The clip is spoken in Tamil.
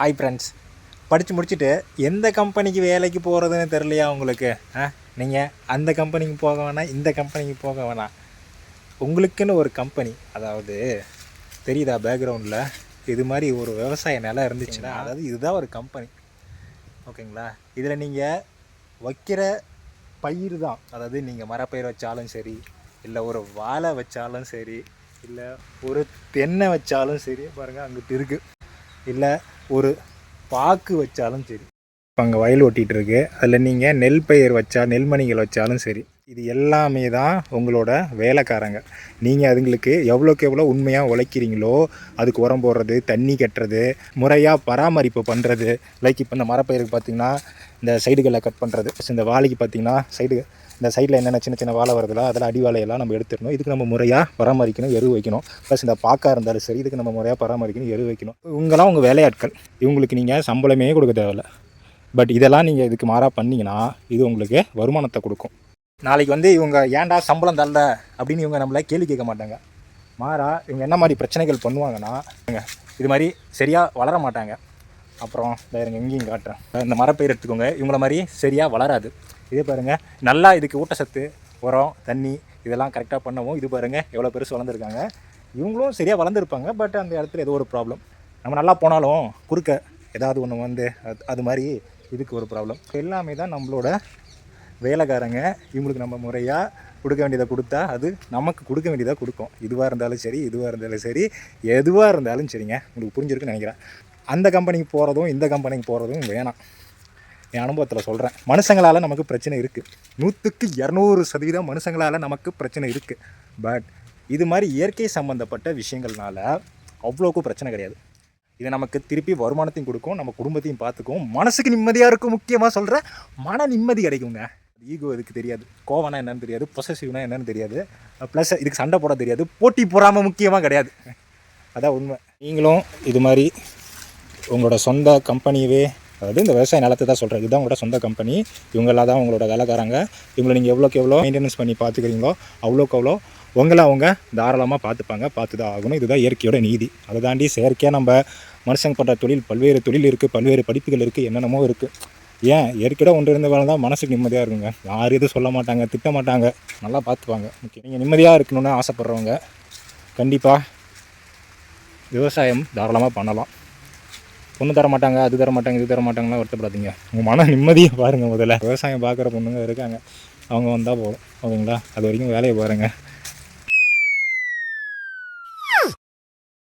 ஹாய் ஃப்ரெண்ட்ஸ் படித்து முடிச்சுட்டு எந்த கம்பெனிக்கு வேலைக்கு போகிறதுன்னு தெரியலையா உங்களுக்கு? ஆ நீங்கள் அந்த கம்பெனிக்கு போக வேணாம் இந்த கம்பெனிக்கு போக வேணாம். உங்களுக்குன்னு ஒரு கம்பெனி அதாவது தெரியுதா பேக்ரவுண்டில் இது மாதிரி ஒரு விவசாய நிலம் இருந்துச்சுன்னா அதாவது இதுதான் ஒரு கம்பெனி ஓகேங்களா இதில் நீங்கள் வைக்கிற பயிர் தான். அதாவது நீங்கள் மரப்பயிர் வச்சாலும் சரி இல்லை ஒரு வாழை வச்சாலும் சரி இல்லை ஒரு தென்னை வச்சாலும் சரி பாருங்கள் அங்கிட்டு இருக்குது இல்லை ஒரு பாக்கு வச்சாலும் சரி. இப்போ அங்கே வயல் ஓட்டிகிட்டு இருக்கு. அதில் நீங்கள் நெல் பயிர் வச்சா நெல்மணிகள் வச்சாலும் சரி இது எல்லாமே தான் உங்களோட வேலைக்காரங்க. நீங்கள் அதுங்களுக்கு எவ்வளோக்கு எவ்வளோ உண்மையாக உழைக்கிறீங்களோ அதுக்கு உரம் போடுறது தண்ணி கட்டுறது முறையாக பராமரிப்பு பண்ணுறது லைக் இப்போ இந்த மரப்பயிருக்கு பார்த்தீங்கன்னா இந்த சைடுகளை கட் பண்ணுறது இந்த வாழைக்கு பார்த்தீங்கன்னா சைடு இந்த சைடில் என்னென்ன சின்ன சின்ன வாழை வருதுல அதில் அடி வாழையெல்லாம் நம்ம எடுத்துடணும். இதுக்கு நம்ம முறையாக பராமரிக்கணும் எரு வைக்கணும். ப்ளஸ் இந்த பாக்காக இருந்தாலும் சரி இதுக்கு நம்ம முறையாக பராமரிக்கணும் எரு வைக்கணும். இவங்கெல்லாம் உங்கள் வேலையாட்கள். இவங்களுக்கு நீங்கள் சம்பளமே கொடுக்க தேவையில்ல. பட் இதெல்லாம் நீங்கள் இதுக்கு மாறாக பண்ணிங்கன்னா இது உங்களுக்கு வருமானத்தை கொடுக்கும். நாளைக்கு வந்து இவங்க ஏன்டா சம்பளம் தரல அப்படின்னு இவங்க நம்மளை கேள்வி கேட்க மாட்டாங்க. மாறா இவங்க என்ன மாதிரி பிரச்சனைகள் பண்ணுவாங்கன்னா இவங்க இது மாதிரி சரியாக வளர மாட்டாங்க. அப்புறம் வேறு எங்கேயும் காட்டுறேன். இந்த மரப்பயிர் எடுத்துக்கோங்க இவங்கள மாதிரி சரியாக வளராது. இதே பாருங்கள் நல்லா இதுக்கு ஊட்டச்சத்து உரம் தண்ணி இதெல்லாம் கரெக்டாக பண்ணவும் இது பாருங்கள் எவ்வளோ பெருசு வளர்ந்துருக்காங்க. இவங்களும் சரியாக வளர்ந்துருப்பாங்க பட் அந்த இடத்துல ஏதோ ஒரு ப்ராப்ளம் நம்ம நல்லா போனாலும் குறுக்க ஏதாவது ஒன்று வந்து அது அது மாதிரி இதுக்கு ஒரு ப்ராப்ளம் எல்லாமே தான் நம்மளோட வேலைக்காரங்க இவங்களுக்கு நம்ம முறையாக கொடுக்க வேண்டியதை கொடுத்தா அது நமக்கு கொடுக்க வேண்டியதாக கொடுக்கும். இதுவாக இருந்தாலும் சரி இதுவாக இருந்தாலும் சரி எதுவாக இருந்தாலும் சரிங்க. உங்களுக்கு புரிஞ்சிருக்குன்னு நினைக்கிறேன். அந்த கம்பெனிக்கு போகிறதும் இந்த கம்பெனிக்கு போகிறதும் வேணாம். என் அனுபவத்தில் சொல்கிறேன் மனுஷங்களால் நமக்கு பிரச்சனை இருக்குது நூற்றுக்கு இரநூறு சதவீதம் மனுஷங்களால் நமக்கு பிரச்சனை இருக்குது பட் இது மாதிரி இயற்கை சம்மந்தப்பட்ட விஷயங்கள்னால அவ்வளோக்கும் பிரச்சனை கிடையாது. இது நமக்கு திருப்பி வருமானத்தையும் கொடுக்கும் நம்ம குடும்பத்தையும் பார்த்துக்கும். மனசுக்கு நிம்மதியாக இருக்கும் முக்கியமாக சொல்கிறேன் மன நிம்மதி கிடைக்குங்க. ஈகோ இதுக்கு தெரியாது? கோவனா என்னன்னு தெரியாது. பொசசிவ்னா என்னன்னு தெரியாது. ப்ளஸ் இதுக்கு சண்டை போட தெரியாது. போட்டி போடாமல் முக்கியமாக கிடையாது. அதான் உண்மை. நீங்களும் இது மாதிரி உங்களோட சொந்த கம்பெனியவே அதாவது இந்த விவசாய நிலத்தை தான் சொல்கிறேன் இதுதான் உங்களோட சொந்த கம்பெனி இவங்களாம் தான் உங்களோட வேலைக்காரங்க. இவங்களை நீங்கள் எவ்வளோக்கு எவ்வளோ மெயின்டெனன்ஸ் பண்ணி பார்த்துக்கிறீங்களோ அவ்வளோக்கு அவ்வளோ உங்களை அவங்க தாராளமாக பார்த்துப்பாங்க பார்த்து தான் ஆகணும். இதுதான் இயற்கையோட நீதி. அதை தாண்டி செயற்கையாக நம்ம மனுஷங்க பண்ணுற தொழில் பல்வேறு தொழில் இருக்குது பல்வேறு படிப்புகள் இருக்குது என்னென்னமோ இருக்குது ஏன்? இயற்கையோட ஒன்று இருந்தவங்க தான் மனசுக்கு நிம்மதியாக இருக்குங்க. யார் எதுவும் சொல்ல மாட்டாங்க திட்ட மாட்டாங்க நல்லா பார்த்துப்பாங்க. முக்கியம். நீங்கள் நிம்மதியாக இருக்கணும்னு ஆசைப்பட்றவங்க கண்டிப்பாக விவசாயம் தாராளமாக பண்ணலாம். பொண்ணு தர மாட்டாங்க அது தர மாட்டாங்க இது தர மாட்டாங்கலாம் வருத்தப்படாதீங்க. உங்கள் மன நிம்மதியை பாருங்கள் முதல்ல. விவசாயம் பார்க்குற பொண்ணுங்க இருக்காங்க. அவங்க வந்தால் போதும். ஓகேங்களா? அது வரைக்கும் வேலையை பாருங்கள்